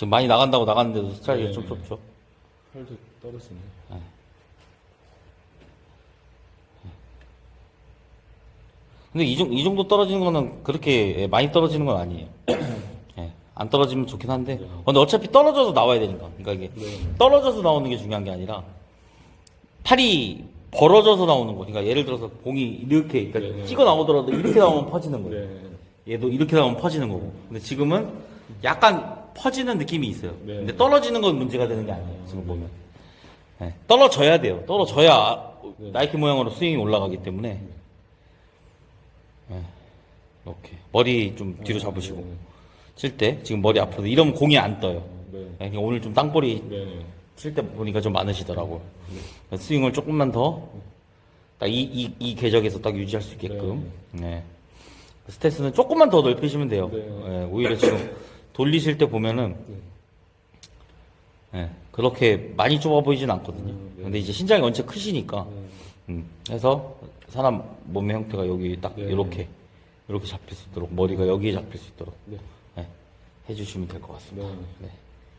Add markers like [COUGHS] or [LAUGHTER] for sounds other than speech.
지금 많이 나간다고 나갔는데도 스트라이크가 네. 좀 좁죠. 팔도 떨어지네. 근데 이, 정, 이 정도 떨어지는 거는 그렇게 많이 떨어지는 건 아니에요. [COUGHS] 예, 안 떨어지면 좋긴 한데. 근데 어차피 떨어져서 나와야 되니까. 그러니까 이게 네. 떨어져서 나오는 게 중요한 게 아니라 팔이 벌어져서 나오는 거. 그러니까 예를 들어서 공이 이렇게 그러니까 네, 네. 찍어 나오더라도 이렇게 나오면 퍼지는 거예요. 네. 얘도 이렇게 나오면 퍼지는 거고. 근데 지금은 약간 퍼지는 느낌이 있어요. 네. 근데 떨어지는 건 문제가 되는 게 아니에요. 지금 보면. 네, 떨어져야 돼요. 떨어져야 네. 나이키 모양으로 스윙이 올라가기 때문에. 네, 이렇게. 머리 좀 뒤로 잡으시고. 네. 칠 때, 지금 머리 앞으로. 이러면 공이 안 떠요. 네. 네, 그러니까 오늘 좀 땅볼이 네. 네. 칠 때 보니까 좀 많으시더라고 요. 스윙을 조금만 더, 딱 이, 이, 이 궤적에서 딱 유지할 수 있게끔. 네. 스탠스는 조금만 더 넓히시면 돼요. 네. 네, 오히려 지금 돌리실 때 보면은, 네, 그렇게 많이 좁아 보이진 않거든요. 음, 네. 근데 이제 신장이 원체 크시니까, 네. 음, 해서 사람 몸의 형태가 여기 딱 네. 이렇게, 이렇게 잡힐 수 있도록, 머리가 여기에 잡힐 수 있도록, 네. 네, 해주시면 될 것 같습니다. 네. 네.